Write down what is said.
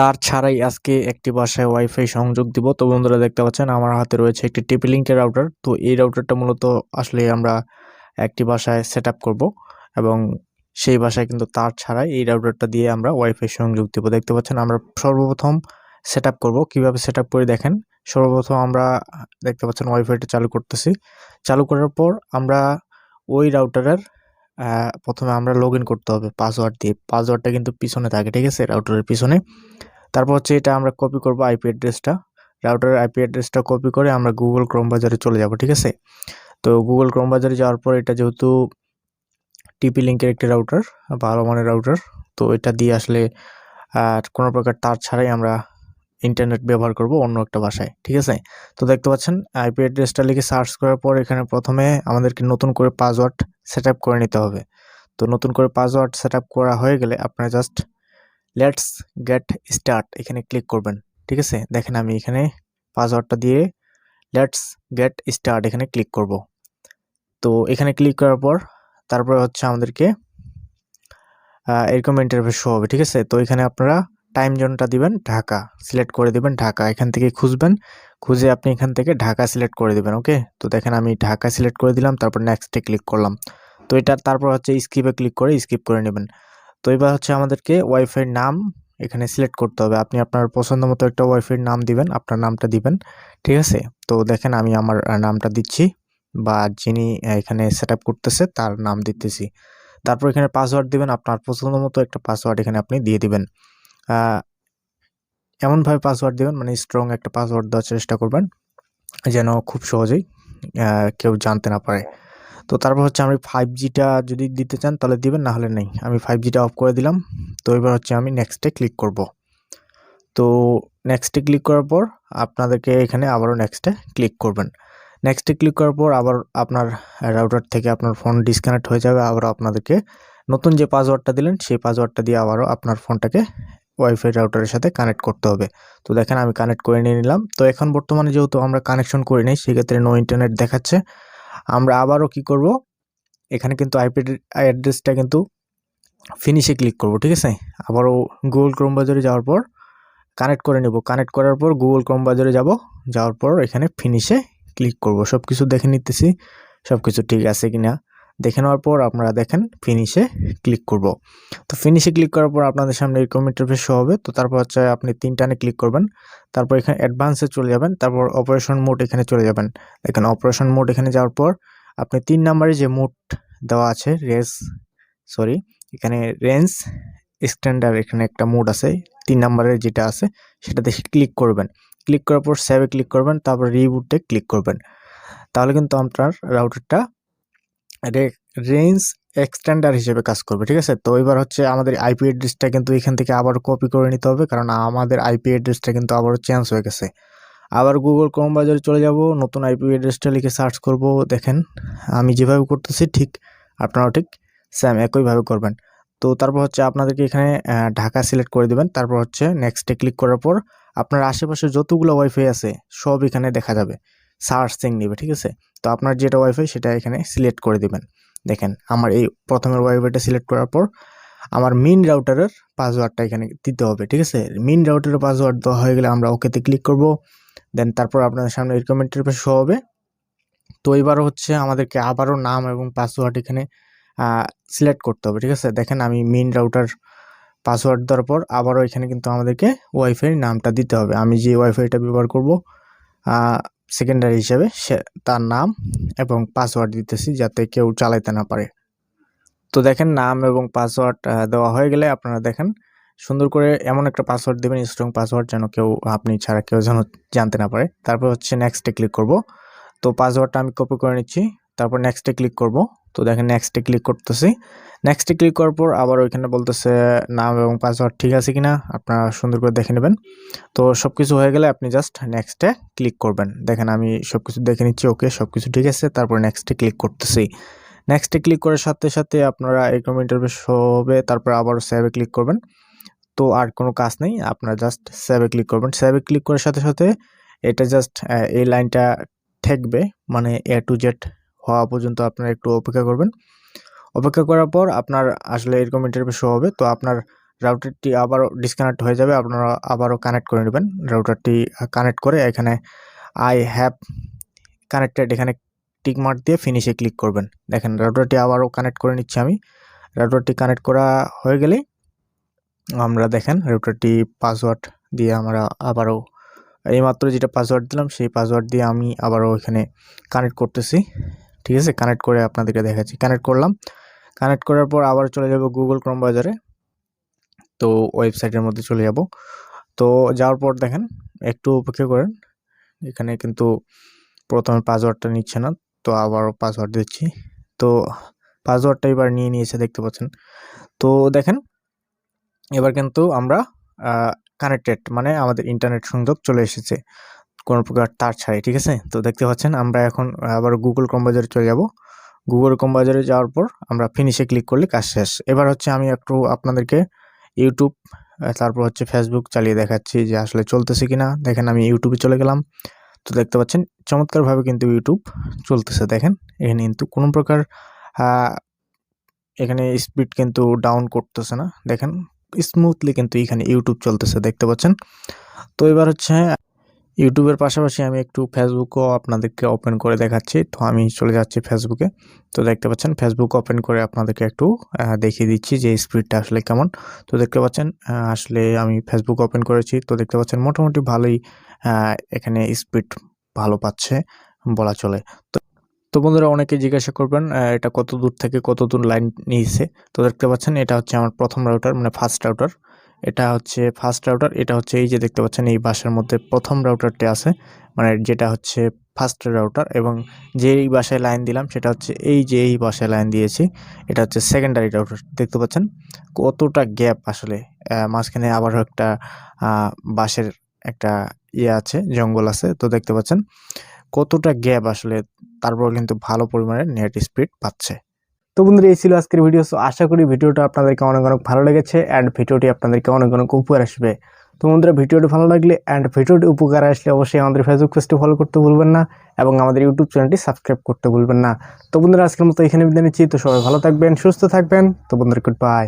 তার ছাড়াই আজকে একটি বাসায় ওয়াইফাই সংযোগ দিব। তো বন্ধুরা দেখতে পাচ্ছেন, আমার হাতে রয়েছে একটি টিপি লিঙ্কের রাউটার তো এই রাউটারটা মূলত আসলে আমরা একটি বাসায় সেট আপ করব এবং সেই বাসায় কিন্তু তার ছাড়াই এই রাউটারটা দিয়ে আমরা ওয়াইফাই সংযোগ দিব। দেখতে পাচ্ছেন, আমরা সর্বপ্রথম সেট আপ করব। কীভাবে সেট আপ করে দেখেন, সর্বপ্রথম আমরা দেখতে পাচ্ছেন ওয়াইফাইটা চালু করতেছি। চালু করার পর আমরা ওই রাউটারের প্রথমে আমরা লগ ইন করতে হবে পাসওয়ার্ড দিয়ে। পাসওয়ার্ডটা কিন্তু পিছনে থাকে, ঠিক আছে? রাউটারের পিছনে। তারপর হচ্ছে এটা আমরা কপি করব আইপি অ্যাড্রেসটা রাউটারের আইপি অ্যাড্রেসটা কপি করে আমরা গুগল ক্রোম বাজারে চলে যাব, ঠিক আছে? তো গুগল ক্রোম বাজারে যাওয়ার পর এটা যেহেতু টিপি লিঙ্কের একটি রাউটার ভালো মানের রাউটার তো এটা দিয়ে আসলে আর কোনো প্রকার তার ছাড়াই আমরা ইন্টারনেট ব্যবহার করব অন্য একটা ভাষায়, ঠিক আছে? তো দেখতে পাচ্ছেন আইপি অ্যাড্রেসটা লিখে সার্চ করার পর এখানে প্রথমে আমাদেরকে নতুন করে পাসওয়ার্ড সেট করে নিতে হবে। তো নতুন করে পাসওয়ার্ড সেট করা হয়ে গেলে আপনারা জাস্ট লেটস গেট স্টার্ট এখানে ক্লিক করবেন, ঠিক আছে? দেখেন আমি এখানে পাসওয়ার্ডটা দিয়ে লেটস গেট স্টার্ট এখানে ক্লিক করব। তো এখানে ক্লিক করার পর তারপরে হচ্ছে আমাদেরকে এরকম ইন্টারফেস শো হবে, ঠিক আছে? তো এখানে আপনারা টাইম জোনটা দিবেন, ঢাকা সিলেক্ট করে দিবেন, ঢাকা এখান থেকে খুঁজবেন, খুঁজে আপনি এখান থেকে ঢাকা সিলেক্ট করে দিবেন ওকে তো দেখেন আমি ঢাকা সিলেক্ট করে দিলাম, তারপর নেক্সটে ক্লিক করলাম। তো এটা তারপর হচ্ছে স্কিপে ক্লিক করে স্কিপ করে নেবেন। তো এবার হচ্ছে আমাদেরকে ওয়াইফাই নাম এখানে সিলেক্ট করতে হবে। আপনি আপনার পছন্দ মতো একটা ওয়াইফাইয়ের নাম দিবেন, আপনার নামটা দিবেন, ঠিক আছে? তো দেখেন আমি আমার নামটা দিচ্ছি বা যিনি এখানে সেট করতেছে তার নাম দিতেছি। তারপর এখানে পাসওয়ার্ড দিবেন, আপনার পছন্দ মতো একটা পাসওয়ার্ড এখানে আপনি দিয়ে দিবেন। এমনভাবে পাসওয়ার্ড দিবেন মানে স্ট্রং একটা পাসওয়ার্ড দেওয়ার চেষ্টা করবেন, যেন খুব সহজেই কেউ জানতে না পারে। তো তারপর হচ্ছে আমি ফাইভ জিটা যদি দিতে চান, তাহলে দিবেন, না হলে নেই। আমি ফাইভ জিটা অফ করে দিলাম, তো এবার হচ্ছে আমি নেক্সটে ক্লিক করব। তো নেক্সটে ক্লিক করার পর আপনাদেরকে এখানে আবারও নেক্সটে ক্লিক করবেন। নেক্সটে ক্লিক করার পর আবার আপনার রাউটার থেকে আপনার ফোন ডিসকানেক্ট হয়ে যাবে, আবারও আপনাদেরকে নতুন যে পাসওয়ার্ডটা দিলেন, সেই পাসওয়ার্ডটা দিয়ে আবারও আপনার ফোনটাকে ওয়াইফাই রাউটারের সাথে কানেক্ট করতে হবে। তো দেখেন আমি কানেক্ট করে নিয়ে নিলাম। তো এখন বর্তমানে যেহেতু আমরা কানেকশন করে নিই, সেক্ষেত্রে নো ইন্টারনেট দেখাচ্ছে। আমরা আবারও কি করব? এখানে কিন্তু আইপি অ্যাড্রেসটা কিন্তু ফিনিশে ক্লিক করব, ঠিক আছে? আবারও গুগল ক্রোম বাজারে যাওয়ার পর কানেক্ট করে নেব। কানেক্ট করার পর গুগল ক্রোম বাজারে যাব। যাওয়ার পর এখানে ফিনিশে ক্লিক করব। সব কিছু দেখে নিতেছি। সব কিছু ঠিক আছে কিনা? দেখে নেওয়ার পর আপনারা দেখেন ফিনিশে ক্লিক করব। তো ফিনিশে ক্লিক করার পর আপনাদের সামনে এরকম ইন্টারফেস শো হবে। তো তারপর হচ্ছে আপনি তিনটানে ক্লিক করবেন। তারপর এখানে অ্যাডভান্সে চলে যাবেন। তারপর অপারেশন মোড এখানে চলে যাবেন। দেখেন অপারেশন মোড এখানে যাওয়ার পর আপনি তিন নাম্বারে যে মোড দেওয়া আছে রেস সরি এখানে রেঞ্জ এক্সটেন্ডার এখানে একটা মোড আছে। তিন নাম্বারের যেটা আছে, সেটাতে ক্লিক করবেন। ক্লিক করার পর সেভে ক্লিক করবেন। তারপর রিবুটে ক্লিক করবেন। তাহলে কিন্তু আপনার রাউটারটা রেঞ্জ এক্সটেন্ডার হিসেবে কাজ করবে, ঠিক আছে? তো এবার হচ্ছে আমাদের আইপি অ্যাড্রেসটা কিন্তু এখান থেকে আবার কপি করে নিতে হবে, কারণ আমাদের আইপি অ্যাড্রেসটা কিন্তু আবারও চেঞ্জ হয়ে গেছে। আবার গুগল ক্রোম বাজারে চলে যাব, নতুন আইপি অ্যাড্রেসটা লিখে সার্চ করব, দেখেন, আমি যেভাবে করতেছি ঠিক আপনারাও ঠিক সেম একইভাবে করবেন। তো তারপর হচ্ছে আপনাদেরকে এখানে ঢাকা সিলেক্ট করে দেবেন, তারপর হচ্ছে নেক্সটে ক্লিক করার পর আপনার আশেপাশে যতগুলো ওয়াইফাই আছে, সব এখানে দেখা যাবে। সার্চিং নেবে, ঠিক আছে? তো আপনার যেটা ওয়াইফাই সেটা এখানে সিলেক্ট করে দিবেন। দেখেন, আমার এই প্রথমের ওয়াইফাইটা সিলেক্ট করার পর আমার মেন রাউটারের পাসওয়ার্ডটা এখানে দিতে হবে, ঠিক আছে? মেন রাউটারের পাসওয়ার্ড দেওয়া হয়ে গেলে আমরা ওকেতে ক্লিক করব। দেন তারপর আপনাদের সামনে এরকম ইন্টারফেস শো হবে। তো এবার হচ্ছে আমাদেরকে আবারও নাম এবং পাসওয়ার্ড এখানে সিলেক্ট করতে হবে, ঠিক আছে? দেখেন, আমি মেন রাউটার পাসওয়ার্ড দেওয়ার পর আবারও এখানে কিন্তু আমাদেরকে ওয়াইফাইয়ের নামটা দিতে হবে। আমি যে ওয়াইফাইটা ব্যবহার করব সেকেন্ডারি হিসেবে সে তার নাম এবং পাসওয়ার্ড দিতেছি যাতে কেউ চালাইতে না পারে। তো দেখেন নাম এবং পাসওয়ার্ড দেওয়া হয়ে গেলে আপনারা দেখেন সুন্দর করে এমন একটা পাসওয়ার্ড দেবেন স্ট্রং পাসওয়ার্ড যেন কেউ, আপনি ছাড়া কেউ যেন জানতে না পারে। তারপর হচ্ছে নেক্সটে ক্লিক করব। তো পাসওয়ার্ডটা আমি কপি করে নিচ্ছি। তারপর নেক্সটে ক্লিক করব। তো দেখেন নেক্সটে ক্লিক করতেছি। নেক্সটে ক্লিক করার পর আবার ওইখানে বলতেছে নাম এবং পাসওয়ার্ড ঠিক আছে কিনা, আপনারা সুন্দর করে দেখে নেবেন। তো সব কিছু হয়ে গেলে আপনি জাস্ট নেক্সটে ক্লিক করবেন। দেখেন আমি সব কিছু দেখে নিচ্ছি ওকে সব কিছু ঠিক আছে, তারপর নেক্সটে ক্লিক করতেছি। নেক্সটে ক্লিক করার সাথে সাথে আপনারা এরকম ইন্টারভিউ হবে, তারপর আবার সেভে ক্লিক করবেন। তো আর কোনো কাজ নেই, আপনারা জাস্ট সেভে ক্লিক করবেন। সেভে ক্লিক করার সাথে সাথে এটা জাস্ট এই লাইনটা ঠেকবে মানে এ টু জেড হওয়া পর্যন্ত আপনারা একটু অপেক্ষা করবেন। অপেক্ষা করার পর আপনার আসলে এরকম ইন্টারভিউ শো হবে। তো আপনার রাউটারটি আবারও ডিসকানেক্ট হয়ে যাবে। আপনারা আবারও কানেক্ট করে নেবেন। রাউটারটি কানেক্ট করে এখানে আই হ্যাভ কানেক্টেড এখানে টিক মার্ক দিয়ে ফিনিশে ক্লিক করবেন। দেখেন রাউটারটি আবারও কানেক্ট করে নিচ্ছি আমি। রাউটারটি কানেক্ট করা হয়ে গেলে আমরা দেখেন রাউটারটি পাসওয়ার্ড দিয়ে আমরা আবারও এইমাত্র যেটা পাসওয়ার্ড দিলাম, সেই পাসওয়ার্ড দিয়ে আমি আবারও এখানে কানেক্ট করতেছি। ঠিক আছে? কানেক্ট করে আপনাদেরকে দেখাচ্ছি। কানেক্ট করলাম। কানেক্ট করার পর আবার চলে যাব গুগল ক্রোম বাজারে। তো ওয়েবসাইটের মধ্যে চলে যাব। তো যাওয়ার পর দেখেন, একটু অপেক্ষা করেন। এখানে কিন্তু প্রথমে পাসওয়ার্ডটা নিচ্ছে না, তো আবারও পাসওয়ার্ড দিচ্ছি। তো পাসওয়ার্ডটা এবার নিয়ে নিয়েছে, দেখতে পাচ্ছেন। তো দেখেন, এবার কিন্তু আমরা কানেক্টেড মানে আমাদের ইন্টারনেট সংযোগ চলে এসেছে। কোনো প্রকার তার ছাড়াই, ঠিক আছে? তো দেখতে পাচ্ছেন, আমরা এখন আবার গুগল ক্রোম বাজারে চলে যাব। গুগল ক্রোম বাজারে যাওয়ার পর আমরা ফিনিশে ক্লিক করলে কাজ শেষ। এবার হচ্ছে আমি একটু আপনাদেরকে ইউটিউব তারপর হচ্ছে ফেসবুক চালিয়ে দেখাচ্ছি যে আসলে চলতেছে কি না দেখেন আমি ইউটিউবে চলে গেলাম। তো দেখতে পাচ্ছেন, চমৎকারভাবে কিন্তু ইউটিউব চলতেছে। দেখেন, এখানে কিন্তু কোনো প্রকার এখানে স্পিড কিন্তু ডাউন করতেছে না। দেখেন স্মুথলি কিন্তু এখানে ইউটিউব চলতেছে। দেখতে পাচ্ছেন? তো এবার হচ্ছে ইউটিউবের পাশাপাশি আমি একটু ফেসবুকও আপনাদেরকে ওপেন করে দেখাচ্ছি। তো আমি চলে যাচ্ছি ফেসবুকে তো দেখতে পাচ্ছেন ফেসবুক ওপেন করে আপনাদেরকে একটু দেখিয়ে দিচ্ছি যে স্পিডটা আসলে কেমন। তো দেখতে পাচ্ছেন আসলে আমি ফেসবুক ওপেন করেছি। তো দেখতে পাচ্ছেন, মোটামুটি ভালোই এখানে স্পিড ভালো পাচ্ছে বলা চলে। তো তো বন্ধুরা অনেকে জিজ্ঞাসা করবেন এটা কত দূর থেকে কত দূর লাইন নিয়েছে? তো দেখতে পাচ্ছেন, এটা হচ্ছে আমার প্রথম রাউটার মানে ফার্স্ট রাউটার এটা হচ্ছে ফার্স্ট রাউটার এটা হচ্ছে এই যে দেখতে পাচ্ছেন, এই বাসার মধ্যে প্রথম রাউটারটি আছে মানে যেটা হচ্ছে ফার্স্ট রাউটার এবং যেই বাসায় লাইন দিলাম সেটা হচ্ছে এই যে এই বাসায় লাইন দিয়েছি, এটা হচ্ছে সেকেন্ডারি রাউটার দেখতে পাচ্ছেন? কতটা গ্যাপ আসলে মাঝখানে আবারও একটা বাঁশের একটা ইয়ে আছে, জঙ্গল আছে, তো দেখতে পাচ্ছেন? কতটা গ্যাপ আসলে তারপর কিন্তু ভালো পরিমাণে নেট স্পিড পাচ্ছে। তো বন্ধুরা, এই ছিল আজকের ভিডিও সো আশা করি ভিডিওটা আপনাদেরকে অনেক অনেক ভালো লেগেছে অ্যান্ড ভিডিওটি আপনাদেরকে অনেক অনেক উপকার আসবে। তো বন্ধুরা, ভিডিওটি ভালো লাগলে অ্যান্ড ভিডিওটি উপকার আসলে অবশ্যই আমাদের ফেসবুক পেজটি ফলো করতে ভুলবেন না এবং আমাদের ইউটিউব চ্যানেলটি সাবস্ক্রাইব করতে ভুলবেন না। তো বন্ধুরা, আজকের মতো এখানে বিদায় নিচ্ছি। তো সবাই ভালো থাকবেন, সুস্থ থাকবেন। তো বন্ধুরা গুড বাই